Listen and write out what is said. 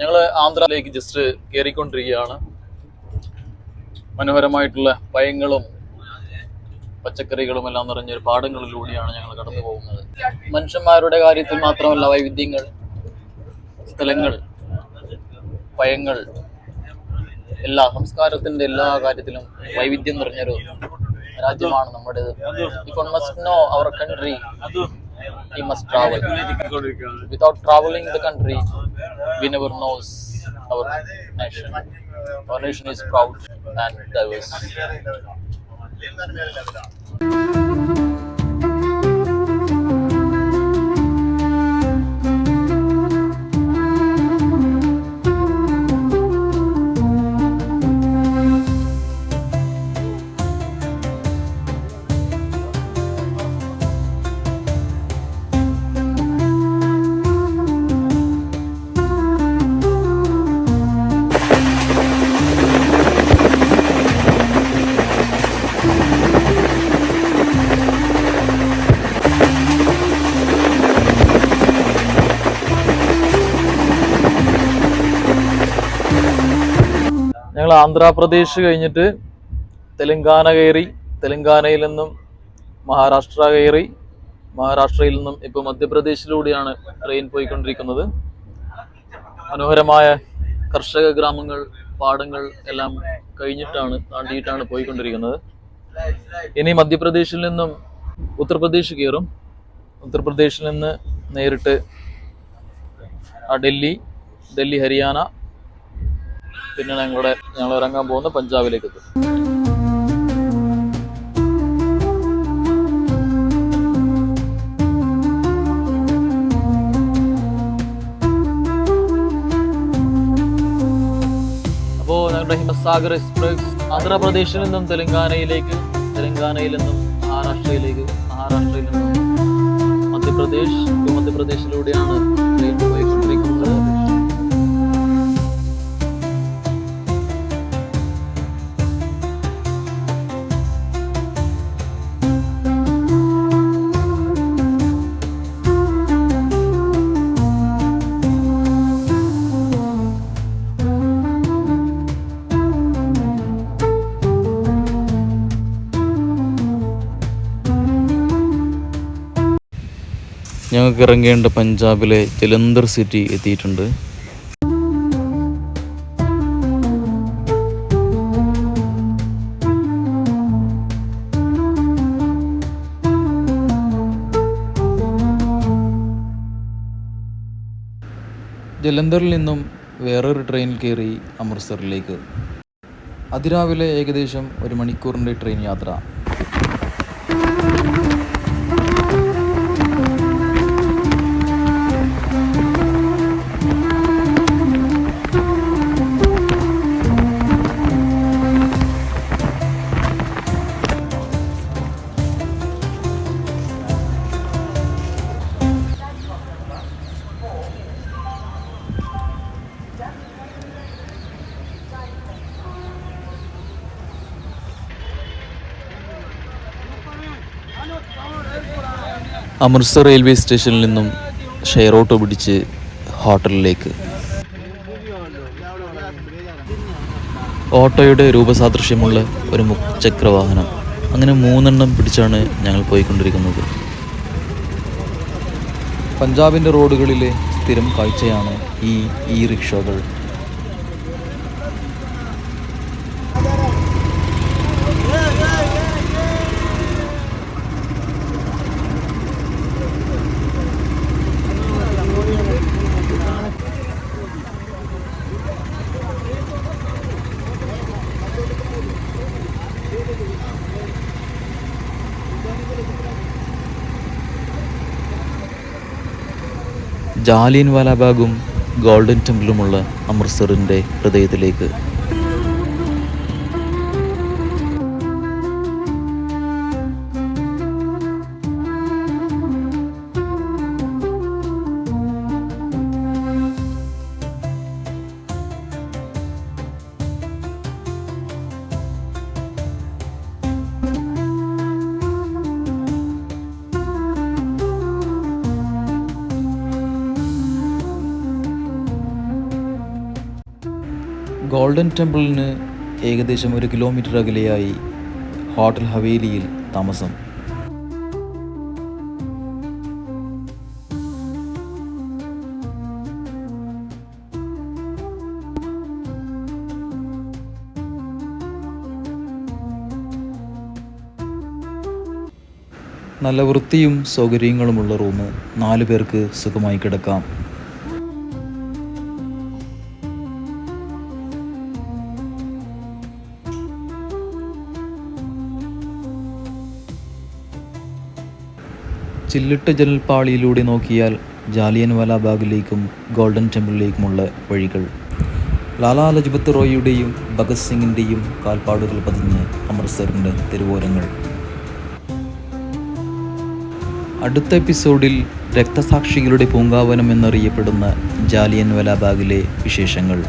ഞങ്ങൾ ആന്ധ്രയിലേക്ക് ജസ്റ്റ് കയറിക്കൊണ്ടിരിക്കുകയാണ് മനോഹരമായിട്ടുള്ള പയങ്ങളും പച്ചക്കറികളും എല്ലാം നിറഞ്ഞൊരു പാടങ്ങളിലൂടെയാണ് ഞങ്ങൾ കടന്നു പോകുന്നത്. മനുഷ്യന്മാരുടെ കാര്യത്തിൽ മാത്രമല്ല വൈവിധ്യങ്ങൾ സ്ഥലങ്ങൾ പയങ്ങൾ എല്ലാ സംസ്കാരത്തിന്റെ എല്ലാ കാര്യത്തിലും വൈവിധ്യം നിറഞ്ഞൊരു രാജ്യമാണ് നമ്മുടേത്. If must know our country he must travel. Without traveling the country we never knows our nation. Our nation is proud and diverse Andhra Pradesh കഴിഞ്ഞിട്ട് തെലങ്കാന കയറി തെലങ്കാനയിൽ നിന്നും മഹാരാഷ്ട്ര കയറി മഹാരാഷ്ട്രയിൽ നിന്നും ഇപ്പൊ മധ്യപ്രദേശിലൂടെയാണ് ട്രെയിൻ പോയിക്കൊണ്ടിരിക്കുന്നത്. മനോഹരമായ കർഷക ഗ്രാമങ്ങൾ പാടങ്ങൾ എല്ലാം കഴിഞ്ഞിട്ടാണ് താണ്ടിയിട്ടാണ് പോയിക്കൊണ്ടിരിക്കുന്നത്. ഇനി മധ്യപ്രദേശിൽ നിന്നും ഉത്തർപ്രദേശ് കയറും. ഉത്തർപ്രദേശിൽ നിന്ന് നേരിട്ട് ഡൽഹി ഡൽഹി ഹരിയാന പിന്നെ ഞങ്ങളുടെ ഞങ്ങൾ ഇറങ്ങാൻ പോകുന്ന പഞ്ചാബിലേക്ക് എത്തും അപ്പോൾ ഞങ്ങളുടെ ഹിമസാഗർ എക്സ്പ്രസ് ആന്ധ്രാപ്രദേശിൽ നിന്നും തെലങ്കാനയിലേക്ക് തെലങ്കാനയിൽ നിന്നും മഹാരാഷ്ട്രയിലേക്ക് മഹാരാഷ്ട്രയിൽ നിന്നും മധ്യപ്രദേശ് മധ്യപ്രദേശിലൂടെയാണ് ട്രെയിൻ പോയിക്കൊണ്ടിരിക്കുന്നത് ഞങ്ങൾക്ക് ഇറങ്ങേണ്ട പഞ്ചാബിലെ ജലന്ധർ സിറ്റി എത്തിയിട്ടുണ്ട്. ജലന്ധറിൽ നിന്നും വേറൊരു ട്രെയിനിൽ കയറി അമൃത്സറിലേക്ക്. അതിരാവിലെ ഏകദേശം ഒരു മണിക്കൂറിന്റെ ട്രെയിൻ യാത്ര. അമൃത്സർ റെയിൽവേ സ്റ്റേഷനിൽ നിന്നും ഷെയർ ഓട്ടോ പിടിച്ച് ഹോട്ടലിലേക്ക്. ഓട്ടോയുടെ രൂപസാദൃശ്യമുള്ള ഒരു മുച്ചക്ര വാഹനം അങ്ങനെ മൂന്നെണ്ണം പിടിച്ചാണ് ഞങ്ങൾ പോയിക്കൊണ്ടിരിക്കുന്നത്. പഞ്ചാബിന്റെ റോഡുകളിലെ സ്ഥിരം കാഴ്ചയാണ് ഈ ഇ റിക്ഷകൾ. ജാലിയൻ വാലാബാഗും ഗോൾഡൻ ടെമ്പിളുമുള്ള അമൃത്സറിന്റെ ഹൃദയത്തിലേക്ക് ഗോൾഡൻ ടെമ്പിളിന് ഏകദേശം ഒരു കിലോമീറ്റർ അകലെയായി ഹോട്ടൽ ഹവേലിയിൽ താമസം. നല്ല വൃത്തിയും സൗകര്യങ്ങളുമുള്ള റൂം നാലു പേർക്ക് സുഖമായി കിടക്കാം. ചില്ലിട്ട ജനൽപ്പാളിയിലൂടെ നോക്കിയാൽ ജാലിയൻ വാലാബാഗിലേക്കും ഗോൾഡൻ ടെമ്പിളിലേക്കുമുള്ള വഴികൾ. ലാലാ ലജ്പത് റോയിയുടെയും ഭഗത് സിംഗിന്റെയും കാൽപ്പാടുകൾ പതിഞ്ഞ് അമൃത്സറിന്റെ തെരുവോരങ്ങൾ. അടുത്ത എപ്പിസോഡിൽ രക്തസാക്ഷികളുടെ പൂങ്കാവനം എന്നറിയപ്പെടുന്ന ജാലിയൻ വലാബാഗിലെ വിശേഷങ്ങൾ.